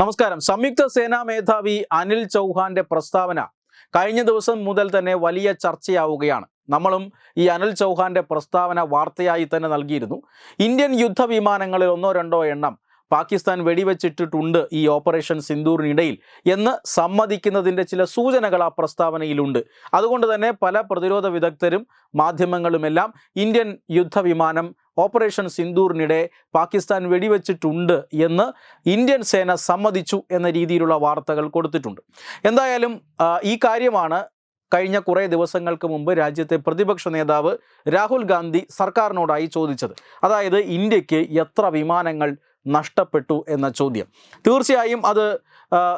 നമസ്കാരം. സംയുക്ത സേനാ മേധാവി അനിൽ ചൗഹാന്റെ പ്രസ്താവന കഴിഞ്ഞ ദിവസം മുതൽ തന്നെ വലിയ ചർച്ചയാവുകയാണ്. നമ്മളും ഈ അനിൽ ചൗഹാന്റെ പ്രസ്താവന വാർത്തയായി തന്നെ നൽകിയിരുന്നു. ഇന്ത്യൻ യുദ്ധവിമാനങ്ങളിൽ ഒന്നോ രണ്ടോ എണ്ണം പാകിസ്ഥാൻ വെടിവെച്ചിട്ടിട്ടുണ്ട് ഈ ഓപ്പറേഷൻ സിന്ദൂറിനിടയിൽ എന്ന് സമ്മതിക്കുന്നതിന്റെ ചില സൂചനകൾ ആ പ്രസ്താവനയിലുണ്ട്. അതുകൊണ്ട് തന്നെ പല പ്രതിരോധ വിദഗ്ധരും മാധ്യമങ്ങളുമെല്ലാം ഇന്ത്യൻ യുദ്ധവിമാനം ഓപ്പറേഷൻ സിന്ദൂറിനിടെ പാകിസ്ഥാൻ വെടിവെച്ചിട്ടുണ്ട് എന്ന് ഇന്ത്യൻ സേന സമ്മതിച്ചു എന്ന രീതിയിലുള്ള വാർത്തകൾ കൊടുത്തിട്ടുണ്ട്. എന്തായാലും ഈ കാര്യമാണ് കഴിഞ്ഞ കുറേ ദിവസങ്ങൾക്ക് മുമ്പ് രാജ്യത്തെ പ്രതിപക്ഷ നേതാവ് രാഹുൽ ഗാന്ധി സർക്കാരിനോടായി ചോദിച്ചത്. അതായത് ഇന്ത്യയ്ക്ക് എത്ര വിമാനങ്ങൾ നഷ്ടപ്പെട്ടു എന്ന ചോദ്യം. തീർച്ചയായും അത്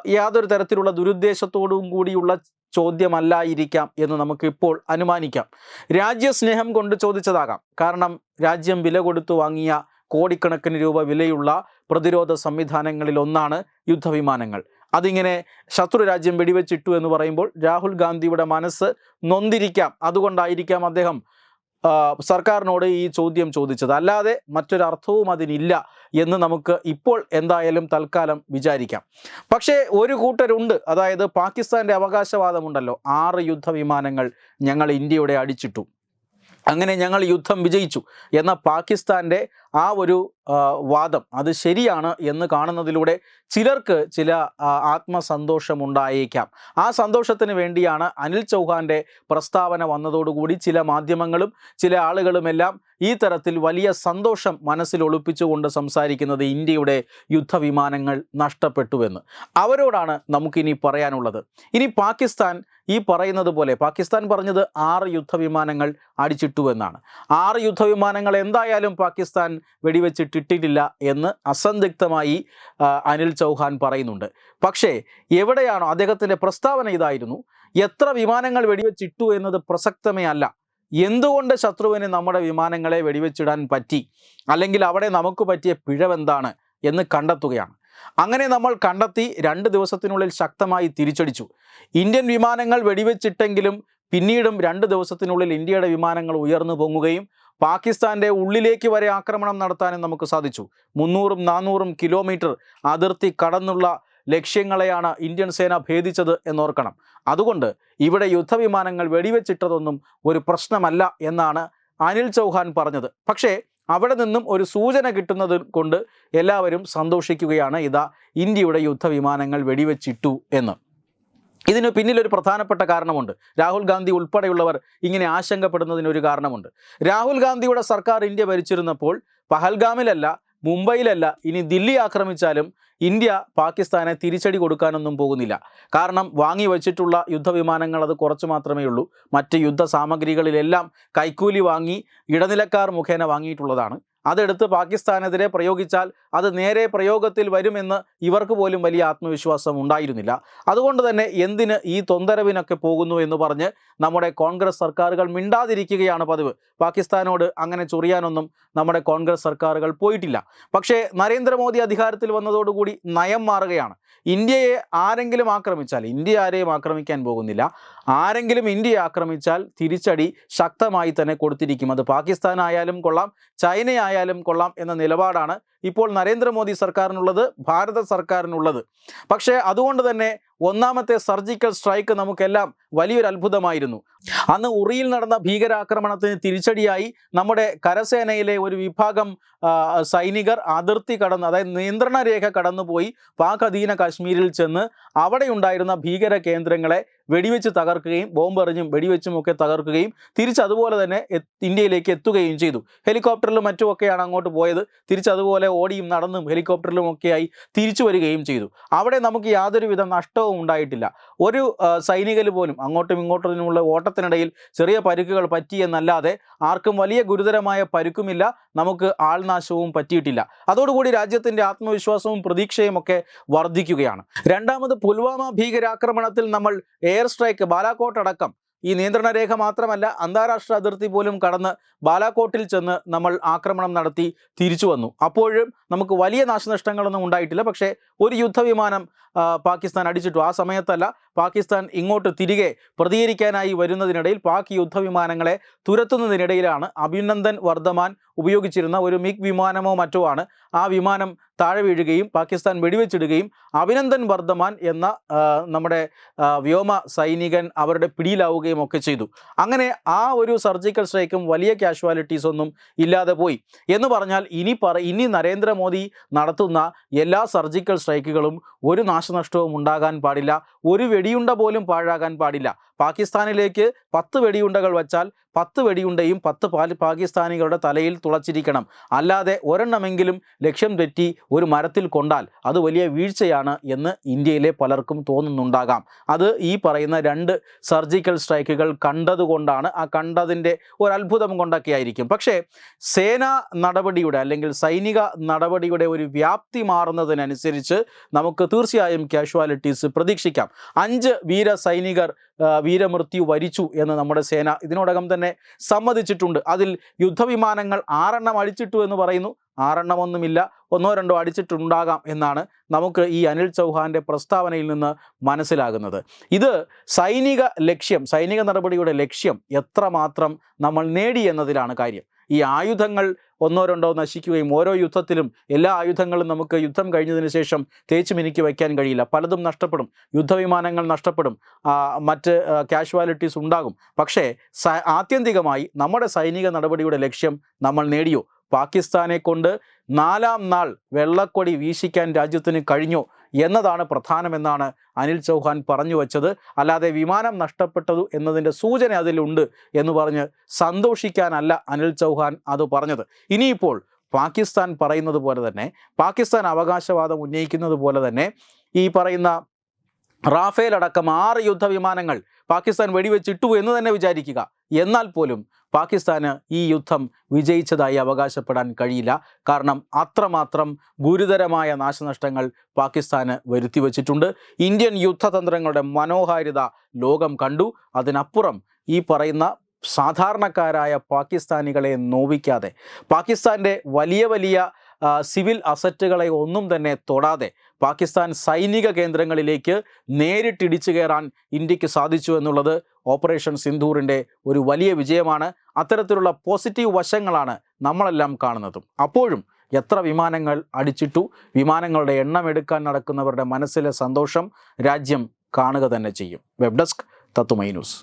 യാതൊരു തരത്തിലുള്ള ദുരുദ്ദേശത്തോടും കൂടിയുള്ള ചോദ്യമല്ലായിരിക്കാം എന്ന് നമുക്ക് ഇപ്പോൾ അനുമാനിക്കാം. രാജ്യസ്നേഹം കൊണ്ട് ചോദിച്ചതാകാം. കാരണം രാജ്യം വില കൊടുത്തു വാങ്ങിയ കോടിക്കണക്കിന് രൂപ വിലയുള്ള പ്രതിരോധ സംവിധാനങ്ങളിൽ ഒന്നാണ് യുദ്ധവിമാനങ്ങൾ. അതിങ്ങനെ ശത്രു രാജ്യം വെടിവെച്ചിട്ടു എന്ന് പറയുമ്പോൾ രാഹുൽ ഗാന്ധിയുടെ മനസ്സ് നൊന്തിരിക്കാം. അതുകൊണ്ടായിരിക്കാം അദ്ദേഹം സർക്കാരിനോട് ഈ ചോദ്യം ചോദിച്ചത്. അല്ലാതെ മറ്റൊരർത്ഥവും അതിനില്ല എന്ന് നമുക്ക് ഇപ്പോൾ എന്തായാലും തൽക്കാലം വിചാരിക്കാം. പക്ഷേ ഒരു കൂട്ടരുണ്ട്. അതായത് പാകിസ്ഥാന്റെ അവകാശവാദമുണ്ടല്ലോ. ആറ് യുദ്ധവിമാനങ്ങൾ ഞങ്ങൾ ഇന്ത്യയുടെ അടിച്ചിട്ടു. അങ്ങനെ ഞങ്ങൾ യുദ്ധം വിജയിച്ചു. എന്ന പാകിസ്ഥാന്റെ ആ ഒരു വാദം അത് ശരിയാണ് എന്ന് കാണുന്നതിലൂടെ ചിലർക്ക് ചില ആത്മസന്തോഷം ആത്മസന്തോഷമുണ്ടായേക്കാം. ആ സന്തോഷത്തിന് വേണ്ടിയാണ് അനിൽ ചൗഹാന്റെ പ്രസ്താവന വന്നതോടുകൂടി ചില മാധ്യമങ്ങളും ചില ആളുകളുമെല്ലാം ഈ തരത്തിൽ വലിയ സന്തോഷം മനസ്സിൽ ഒളിപ്പിച്ചുകൊണ്ട് സംസാരിക്കുന്നത് ഇന്ത്യയുടെ യുദ്ധവിമാനങ്ങൾ നഷ്ടപ്പെട്ടുവെന്ന്. അവരോടാണ് നമുക്കിനി പറയാനുള്ളത്. ഇനി പാകിസ്ഥാൻ ഈ പറയുന്നത് പോലെ പാകിസ്ഥാൻ പറഞ്ഞത് ആറ് യുദ്ധവിമാനങ്ങൾ അടിച്ചിട്ടുവെന്നാണ്. ആറ് യുദ്ധവിമാനങ്ങൾ എന്തായാലും പാകിസ്ഥാൻ വെടിവെച്ചിട്ടിട്ടില്ല എന്ന് അസന്ദിഗ്ധമായി അനിൽ ചൗഹാൻ പറയുന്നുണ്ട്. പക്ഷേ എവിടെയാണോ അദ്ദേഹത്തിന്റെ പ്രസ്താവന ഇതായിരുന്നു. എത്ര വിമാനങ്ങൾ വെടിവെച്ചിട്ടു എന്നത് പ്രസക്തമേ അല്ല. എന്തുകൊണ്ട് ശത്രുവിന് നമ്മുടെ വിമാനങ്ങളെ വെടിവെച്ചിടാൻ പറ്റി? അല്ലെങ്കിൽ അവിടെ നമുക്ക് പറ്റിയ പിഴവെന്താണ് എന്ന് കണ്ടെത്തുകയാണ്. അങ്ങനെ നമ്മൾ കണ്ടെത്തി രണ്ട് ദിവസത്തിനുള്ളിൽ ശക്തമായി തിരിച്ചടിച്ചു. ഇന്ത്യൻ വിമാനങ്ങൾ വെടിവെച്ചിട്ടെങ്കിലും പിന്നീടും രണ്ട് ദിവസത്തിനുള്ളിൽ ഇന്ത്യയുടെ വിമാനങ്ങൾ ഉയർന്നു പൊങ്ങുകയും പാകിസ്ഥാന്റെ ഉള്ളിലേക്ക് വരെ ആക്രമണം നടത്താനും നമുക്ക് സാധിച്ചു. മുന്നൂറും നാനൂറും കിലോമീറ്റർ അതിർത്തി കടന്നുള്ള ലക്ഷ്യങ്ങളെയാണ് ഇന്ത്യൻ സേന ഭേദിച്ചത് എന്നോർക്കണം. അതുകൊണ്ട് ഇവിടെ യുദ്ധവിമാനങ്ങൾ വെടിവെച്ചിട്ടതൊന്നും ഒരു പ്രശ്നമല്ല എന്നാണ് അനിൽ ചൗഹാൻ പറഞ്ഞത്. പക്ഷേ അവിടെ നിന്നും ഒരു സൂചന കിട്ടുന്നത് കൊണ്ട് എല്ലാവരും സന്തോഷിക്കുകയാണ്. ഇതാ ഇന്ത്യയുടെ യുദ്ധവിമാനങ്ങൾ വെടിവെച്ചിട്ടു എന്ന്. ഇതിന് പിന്നിലൊരു പ്രധാനപ്പെട്ട കാരണമുണ്ട്. രാഹുൽ ഗാന്ധി ഉൾപ്പെടെയുള്ളവർ ഇങ്ങനെ ആശങ്കപ്പെടുന്നതിന് ഒരു കാരണമുണ്ട്. രാഹുൽ ഗാന്ധിയുടെ സർക്കാർ ഇന്ത്യ ഭരിച്ചിരുന്നപ്പോൾ പഹൽഗാമിലല്ല മുംബൈയിലല്ല ഇനി ദില്ലി ആക്രമിച്ചാലും ഇന്ത്യ പാകിസ്ഥാനെ തിരിച്ചടി കൊടുക്കാനൊന്നും പോകുന്നില്ല. കാരണം വാങ്ങി വച്ചിട്ടുള്ള യുദ്ധവിമാനങ്ങൾ അത് കുറച്ച് മാത്രമേ ഉള്ളൂ. മറ്റ് യുദ്ധ സാമഗ്രികളിലെല്ലാം കൈക്കൂലി വാങ്ങി ഇടനിലക്കാർ മുഖേന വാങ്ങിയിട്ടുള്ളതാണ്. അതെടുത്ത് പാകിസ്ഥാനെതിരെ പ്രയോഗിച്ചാൽ അത് നേരെ പ്രയോഗത്തിൽ വരുമെന്ന് ഇവർക്ക് പോലും വലിയ ആത്മവിശ്വാസം ഉണ്ടായിരുന്നില്ല. അതുകൊണ്ട് തന്നെ എന്തിന് ഈ തൊന്തരവിനൊക്കെ പോകുന്നു എന്ന് പറഞ്ഞ് നമ്മുടെ കോൺഗ്രസ് സർക്കാരുകൾ മിണ്ടാതിരിക്കുകയാണ് പതിവ്. പാകിസ്ഥാനോട് അങ്ങനെ ചൊറിയാനൊന്നും നമ്മുടെ കോൺഗ്രസ് സർക്കാരുകൾ പോയിട്ടില്ല. പക്ഷേ നരേന്ദ്രമോദി അധികാരത്തിൽ വന്നതോടുകൂടി നയം മാറുകയാണ്. ഇന്ത്യയെ ആരെങ്കിലും ആക്രമിച്ചാൽ ഇന്ത്യ ആരെയും ആക്രമിക്കാൻ പോകുന്നില്ല. ആരെങ്കിലും ഇന്ത്യയെ ആക്രമിച്ചാൽ തിരിച്ചടി ശക്തമായി തന്നെ കൊടുത്തിരിക്കും. അത് പാകിസ്ഥാനായാലും കൊള്ളാം ചൈനയായാലും കൊള്ളാം എന്ന നിലപാടാണ് ഇപ്പോൾ നരേന്ദ്രമോദി സർക്കാരിനുള്ളത് ഭാരത സർക്കാരിനുള്ളത്. പക്ഷേ അതുകൊണ്ട് തന്നെ ഒന്നാമത്തെ സർജിക്കൽ സ്ട്രൈക്ക് നമുക്കെല്ലാം വലിയൊരു അത്ഭുതമായിരുന്നു. അന്ന് ഉറിയിൽ നടന്ന ഭീകരാക്രമണത്തിന് തിരിച്ചടിയായി നമ്മുടെ കരസേനയിലെ ഒരു വിഭാഗം സൈനികർ അതിർത്തി കടന്ന് അതായത് നിയന്ത്രണ രേഖ കടന്നുപോയി പാക് അധീന കാശ്മീരിൽ ചെന്ന് അവിടെയുണ്ടായിരുന്ന ഭീകര കേന്ദ്രങ്ങളെ വെടിവെച്ച് തകർക്കുകയും ബോംബെറിഞ്ഞും വെടിവെച്ചും ഒക്കെ തകർക്കുകയും തിരിച്ചതുപോലെ തന്നെ ഇന്ത്യയിലേക്ക് എത്തുകയും ചെയ്തു. ഹെലികോപ്റ്ററിലും മറ്റുമൊക്കെയാണ് അങ്ങോട്ട് പോയത്. തിരിച്ചതുപോലെ ഓടിയും നടന്നും ഹെലികോപ്റ്ററിലും ഒക്കെയായി തിരിച്ചു വരികയും ചെയ്തു. അവിടെ നമുക്ക് യാതൊരുവിധ നഷ്ടവും ഉണ്ടായിട്ടില്ല. ഒരു സൈനികർ പോലും അങ്ങോട്ടും ഇങ്ങോട്ടുമുള്ള ഓട്ടത്തിനിടയിൽ ചെറിയ പരുക്കുകൾ പറ്റിയെന്നല്ലാതെ ആർക്കും വലിയ ഗുരുതരമായ പരുക്കുമില്ല. നമുക്ക് ആൾനാശവും പറ്റിയിട്ടില്ല. അതോടുകൂടി രാജ്യത്തിന്റെ ആത്മവിശ്വാസവും പ്രതീക്ഷയും ഒക്കെ വർദ്ധിക്കുകയാണ് രണ്ടാമത് പുൽവാമ ഭീകരാക്രമണത്തിൽ നമ്മൾ എയർ സ്ട്രൈക്ക് ബാലാക്കോട്ട് അടക്കം ഈ നിയന്ത്രണ രേഖ മാത്രമല്ല അന്താരാഷ്ട്ര അതിർത്തി പോലും കടന്ന് ബാലാക്കോട്ടിൽ ചെന്ന് നമ്മൾ ആക്രമണം നടത്തി തിരിച്ചു വന്നു. അപ്പോഴും നമുക്ക് വലിയ നാശനഷ്ടങ്ങളൊന്നും ഉണ്ടായിട്ടില്ല. പക്ഷേ ഒരു യുദ്ധവിമാനം പാകിസ്ഥാൻ അടിച്ചിട്ടു. ആ സമയത്തല്ല പാകിസ്ഥാൻ ഇങ്ങോട്ട് തിരികെ പ്രതികരിക്കാനായി വരുന്നതിനിടയിൽ പാക് യുദ്ധവിമാനങ്ങളെ തുരത്തുന്നതിനിടയിലാണ് അഭിനന്ദൻ വർദ്ധമാൻ ഉപയോഗിച്ചിരുന്ന ഒരു മിഗ് വിമാനമോ മറ്റോ ആണ്. ആ വിമാനം താഴെ വീഴുകയും പാകിസ്ഥാൻ വെടിവെച്ചിടുകയും അഭിനന്ദൻ വർദ്ധമാൻ എന്ന നമ്മുടെ വ്യോമ സൈനികൻ അവരുടെ പിടിയിലാവുകയും ഒക്കെ ചെയ്തു. അങ്ങനെ ആ ഒരു സർജിക്കൽ സ്ട്രൈക്കും വലിയ കാഷ്വാലിറ്റീസ് ഒന്നും ഇല്ലാതെ പോയി. എന്ന് പറഞ്ഞാൽ ഇനി പറ ഇനി നരേന്ദ്രമോദി നടത്തുന്ന എല്ലാ സർജിക്കൽ സ്ട്രൈക്കുകളും ഒരു നാശനഷ്ടവും ഉണ്ടാകാൻ പാടില്ല ഒരു വെടിയുണ്ട പോലും പാഴാകാൻ പാടില്ല. പാകിസ്ഥാനിലേക്ക് പത്ത് വെടിയുണ്ടകൾ വച്ചാൽ പത്ത് വെടിയുണ്ടയും പത്ത് പാകിസ്ഥാനികളുടെ തലയിൽ തുളച്ചിരിക്കണം. അല്ലാതെ ഒരെണ്ണമെങ്കിലും ലക്ഷ്യം തെറ്റി ഒരു മരത്തിൽ കൊണ്ടാൽ അത് വലിയ വീഴ്ചയാണ് എന്ന് ഇന്ത്യയിലെ പലർക്കും തോന്നുന്നുണ്ടാകാം. അത് ഈ പറയുന്ന രണ്ട് സർജിക്കൽ സ്ട്രൈക്കുകൾ കണ്ടതുകൊണ്ടാണ് ആ കണ്ടതിന്റെ ഒരു അത്ഭുതം കൊണ്ടൊക്കെ ആയിരിക്കും പക്ഷേ സേനാ നടപടിയുടെ അല്ലെങ്കിൽ സൈനിക നടപടിയുടെ ഒരു വ്യാപ്തി മാറുന്നതിനനുസരിച്ച് നമുക്ക് തീർച്ചയായും കാഷ്വാലിറ്റീസ് പ്രതീക്ഷിക്കാം. അഞ്ച് വീര സൈനികർ വീരമൃത്യു വരിച്ചു എന്ന് നമ്മുടെ സേന ഇതിനോടകം തന്നെ സമ്മതിച്ചിട്ടുണ്ട്. അതിൽ യുദ്ധവിമാനങ്ങൾ ആറെണ്ണം അടിച്ചിട്ടു എന്ന് പറയുന്നു. ആറെണ്ണമൊന്നുമില്ല ഒന്നോ രണ്ടോ അടിച്ചിട്ടുണ്ടാകാം എന്നാണ് നമുക്ക് ഈ അനിൽ ചൗഹാന്റെ പ്രസ്താവനയിൽ നിന്ന് മനസ്സിലാകുന്നത്. ഇത് സൈനിക ലക്ഷ്യം സൈനിക നടപടിയുടെ ലക്ഷ്യം എത്രമാത്രം നമ്മൾ നേടി എന്നതിലാണ് കാര്യം. ഈ ആയുധങ്ങൾ ഒന്നോ രണ്ടോ നശിക്കുകയും ഓരോ യുദ്ധത്തിലും എല്ലാ ആയുധങ്ങളും നമുക്ക് യുദ്ധം കഴിഞ്ഞതിന് ശേഷം തേച്ച് മിനുക്കി വയ്ക്കാൻ കഴിയില്ല. പലതും നഷ്ടപ്പെടും. യുദ്ധവിമാനങ്ങൾ നഷ്ടപ്പെടും. മറ്റ് കാഷ്വാലിറ്റീസ് ഉണ്ടാകും. പക്ഷേ ആത്യന്തികമായി നമ്മുടെ സൈനിക നടപടിയുടെ ലക്ഷ്യം നമ്മൾ നേടിയോ? പാകിസ്ഥാനെ കൊണ്ട് നാലാം നാൾ വെള്ളക്കൊടി വീശിക്കാൻ രാജ്യത്തിന് കഴിഞ്ഞു എന്നതാണ് പ്രധാനമെന്നാണ് അനിൽ ചൗഹാൻ പറഞ്ഞു വച്ചത്. അല്ലാതെ വിമാനം നഷ്ടപ്പെട്ടതു എന്നതിന്റെ സൂചന അതിലുണ്ട് എന്ന് പറഞ്ഞ് സന്തോഷിക്കാനല്ല അനിൽ ചൗഹാൻ അത് പറഞ്ഞത്. ഇനിയിപ്പോൾ പാകിസ്ഥാൻ പറയുന്നത് പോലെ തന്നെ പാകിസ്ഥാൻ അവകാശവാദം ഉന്നയിക്കുന്നത് പോലെ തന്നെ ഈ പറയുന്ന റാഫേൽ അടക്കം ആറ് യുദ്ധവിമാനങ്ങൾ പാകിസ്ഥാൻ വെടിവെച്ചിട്ടു എന്ന് തന്നെ വിചാരിക്കുക. എന്നാൽ പോലും പാകിസ്ഥാന് ഈ യുദ്ധം വിജയിച്ചതായി അവകാശപ്പെടാൻ കഴിയില്ല. കാരണം അത്രമാത്രം ഗുരുതരമായ നാശനഷ്ടങ്ങൾ പാകിസ്ഥാന് വരുത്തിവെച്ചിട്ടുണ്ട് ഇന്ത്യൻ യുദ്ധതന്ത്രങ്ങളുടെ മനോഹാരിത ലോകം കണ്ടു. അതിനപ്പുറം ഈ പറയുന്ന സാധാരണക്കാരായ പാകിസ്ഥാനികളെ നോവിക്കാതെ പാകിസ്ഥാന്റെ വലിയ വലിയ സിവിൽ അസറ്റുകളെ ഒന്നും തന്നെ തൊടാതെ പാകിസ്ഥാൻ സൈനിക കേന്ദ്രങ്ങളിലേക്ക് നേരിട്ടിടിച്ചു കയറാൻ ഇന്ത്യയ്ക്ക് സാധിച്ചു എന്നുള്ളത് ഓപ്പറേഷൻ സിന്ധൂറിന്റെ ഒരു വലിയ വിജയമാണ്. അത്തരത്തിലുള്ള പോസിറ്റീവ് വശങ്ങളാണ് നമ്മളെല്ലാം കാണുന്നതും. അപ്പോഴും എത്ര വിമാനങ്ങൾ അടിച്ചിട്ടു വിമാനങ്ങളുടെ എണ്ണം എടുക്കാൻ നടക്കുന്നവരുടെ മനസ്സിലെ സന്തോഷം രാജ്യം കാണുക തന്നെ ചെയ്യും. വെബ് ഡെസ്ക് തത്തുമൈ ന്യൂസ്.